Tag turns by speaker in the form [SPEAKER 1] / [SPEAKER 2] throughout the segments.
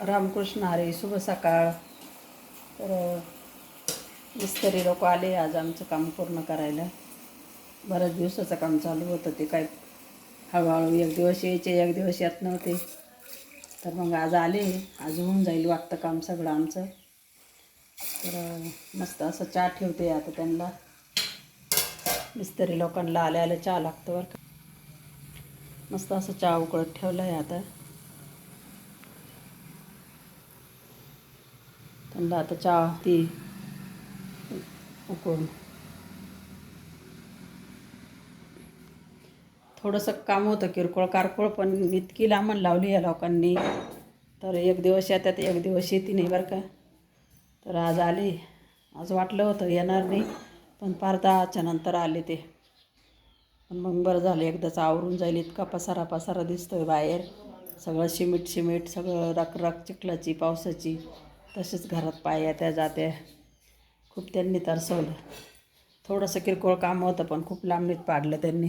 [SPEAKER 1] रामकृष्ण हरे शुभ सकाळ. तर मिस्त्री लोक आले आज आमचं काम पूर्ण करायला. बऱ्याच दिवसाचं काम चालू होतं ते काय हळूहळू एक दिवस यायचे एक दिवस येत नव्हते. तर मग आज आले आज होऊन जाईल वाटतं काम सगळं आमचं. तर मस्त असं चहा ठेवते आता त्यांना. मिस्त्री लोकांना आल्या आल्या चहा लागतं बरं का. मस्त असं चहा उकळत ठेवलं आहे आता. त्यांना आता चहा ती उकळून. थोडंसं काम होतं किरकोळ कारकोळ पण इतकी लांबण लावली या लोकांनी. तर एक दिवस येतात एक दिवस येते नाही बरं का. तर आज आले. आज वाटलं होतं येणार नाही पण पार दहाच्या नंतर आले ते. पण मग बरं झालं एकदाच आवरून जाईल. इतका पसारा पसारा दिसतोय बाहेर. सगळं सिमेंट सिमेंट सगळं रखरख चिखलाची पावसाची. तसेच घरात पाया त्या जात्या. खूप त्यांनी तरसवलं. थोडंसं किरकोळ काम होतं पण खूप लांबणीत पाडलं त्यांनी.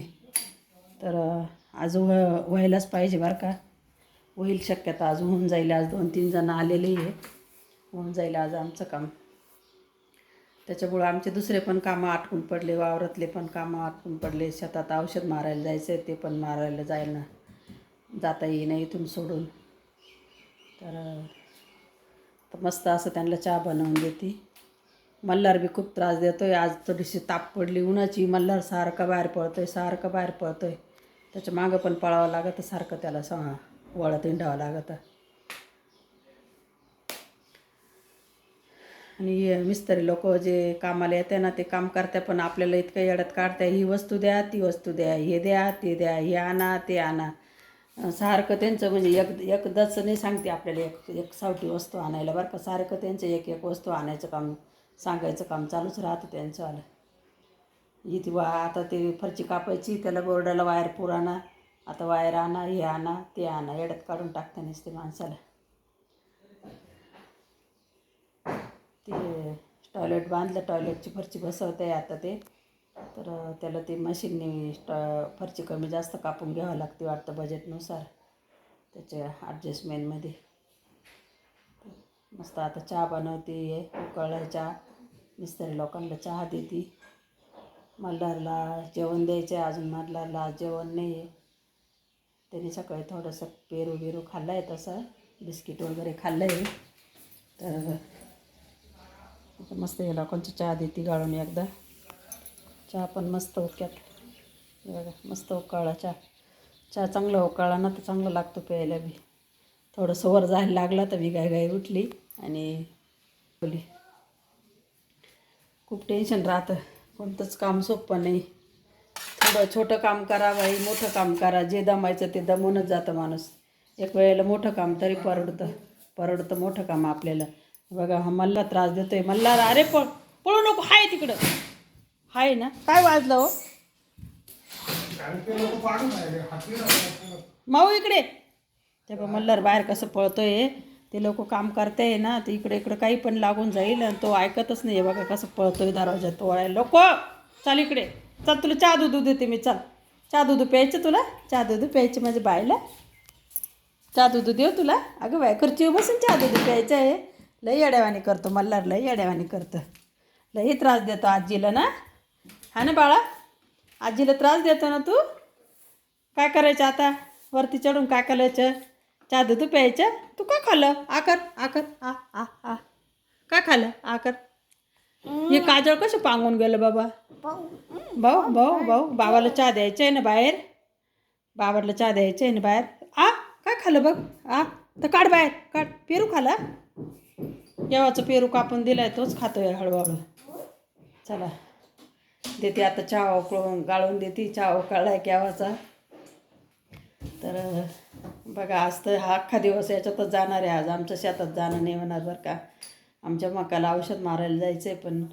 [SPEAKER 1] तर आज व व्हायलाच पाहिजे बरं का. होईल शक्यता आज होऊन जाईल. आज दोन तीन जण आलेले आहे होऊन जाईल आज आमचं काम. त्याच्यामुळं आमचे दुसरे पण कामं आटकून पडले वावरातले पण कामं आटकून पडले. शेतात औषध मारायला जायचं आहे ते पण मारायला जाईल ना जाता येईना इथून सोडून. तर तर मस्त असं त्यांना चहा बनवून देते. मल्हार बी खूप त्रास देतो आहे आज थोडीशी ताप पडली उन्हाची. मल्हार सारखं बाहेर पळतोय सारखं बाहेर पळतोय. त्याच्या मागं पण पळावं लागतं सारखं त्याला सा वळत हिंडावं लागतं. आणि मिस्त्री लोक जे कामाला येते ना ते काम करते पण आपल्याला इतकं येड्यात काढते ही वस्तू द्या ती वस्तू द्या हे द्या ते द्या हे आणा ते आणा. सारखं त्यांचं म्हणजे एक एकदाच नाही सांगते आपल्याला एक एक सावटी वस्तू आणायला बरं का सारखं त्यांचं एक एक वस्तू आणायचं काम सांगायचं काम चालूच राहतं त्यांचं आलं. इथे वा आता ते फरची कापायची त्याला बोर्डाला वायर पुराणा आता वायर आणा हे आणा ते आणा येड्यात काढून टाकता नसते माणसाला. ते टॉयलेट बांधलं टॉयलेटची फरची बसवते आता ते. तर त्याला ते मशीनने ट फरची कमी जास्त कापून घ्यावं लागते वाटतं बजेटनुसार त्याच्या ॲडजस्टमेंटमध्ये मस्त आता चहा बनवते आहे उकळला चहा. मिस्त्री लोकांना चहा देते. मल्हारला जेवण द्यायचं आहे अजून मल्हारला जेवण नाही आहे त्याने सकाळी थोडंसं पेरू बिरू खाल्लं आहे तसं बिस्किट वगैरे खाल्लं आहे तर मस्त हे लोकांची चहा देते गाळून एकदा. चहा पण मस्त उक्यात हे बघा मस्त उकाळा चहा. चहा चांगला उकाळा ना तर चांगला लागतो प्यायला बी. थोडंसं वर जायला लागला तर मी गाय गाय उठली आणि बोली खूप टेन्शन राहतं. कोणतंच काम सोपं नाही. थोडं छोटं काम करा बाई मोठं काम करा. जे दमायचं ते दमूनच जातं माणूस. एक वेळेला मोठं काम तरी परवडतं. परवडतं मोठं काम आपल्याला. बघा हा मल्ला त्रास देतोय. मल्ला अरे पळ पळू नको. हाय तिकडं. हाय ना. काय वाजलं हो? माऊ इकडे. ते बा मल्हार बाहेर कसं पळतोय. ते लोक काम करते ना ते इकडे इकडे काही पण लागून जाईल आणि तो ऐकतच नाही. बघा कसं पळतोय दरवाजात तो वळायला लोक चाल इकडे. चल तुला चहा दूध देते मी. चल. चहा दूध प्यायचं तुला? चहा दूध प्यायचं माझ्या बायला चहा दूध देऊ तुला? अगं बाय खुर्ची बसून चहा दूध प्यायचं आहे. लई येड्यावानी करतो मल्हार लई येड्यावानी करतं. लई त्रास देतो आजीला ना. हा ना बाळा? आजीला त्रास देतो ना तू? काय करायचं आता? वरती चढून काय करायचं चहा तू प्यायचं? तू काय खाल्लं? आकर आकर आ आ आ. काय खाल्लं? आकर. हे काजळ कसं पांगून गेलं बाबा? भाऊ भाऊ भाऊ बाबाला चहा द्यायचं आहे ना बाहेर? बाबाला चहा द्यायचं आहे ना बाहेर? आ काय खाल्लं बघ? आ तर काढ बाहेर काढ. पेरू खाला येवाचं पेरू कापून दिलाय तोच खातोय हळूहळू. चला. देते आता चहा उकळून गाळून देते चहा उकळलाय केव्हाचा तर बघा आज तर हा अख्खा दिवस याच्यातच जाणार आहे आज. आमच्या शेतात जाणं नाही होणार बरं का. आमच्या मकाला औषध मारायला जायचं आहे पण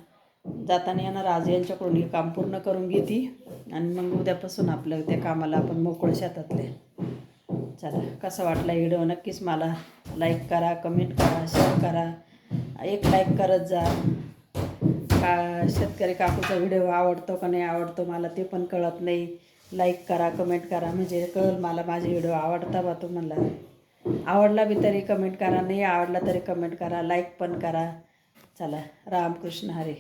[SPEAKER 1] जाताना येणार आज. यांच्याकडून हे काम पूर्ण करून घेते. आणि मग उद्यापासून आपलं त्या कामाला आपण मोकळं शेतातले. चला कसं वाटला व्हिडिओ? नक्कीच मला लाईक करा कमेंट करा शेअर करा. एक लाईक करत जा. का शेतकरी काकूचा व्हिडिओ आवडतो का नाही आवडतो मला ते पण कळत नाही. लाईक करा कमेंट करा. म्हणजे कळेल मला माझे व्हिडिओ आवडता बा तुम्हाला आवडला बी तरी कमेंट करा नाही आवडला तरी कमेंट करा. लाईक पण करा. चला रामकृष्ण हरे.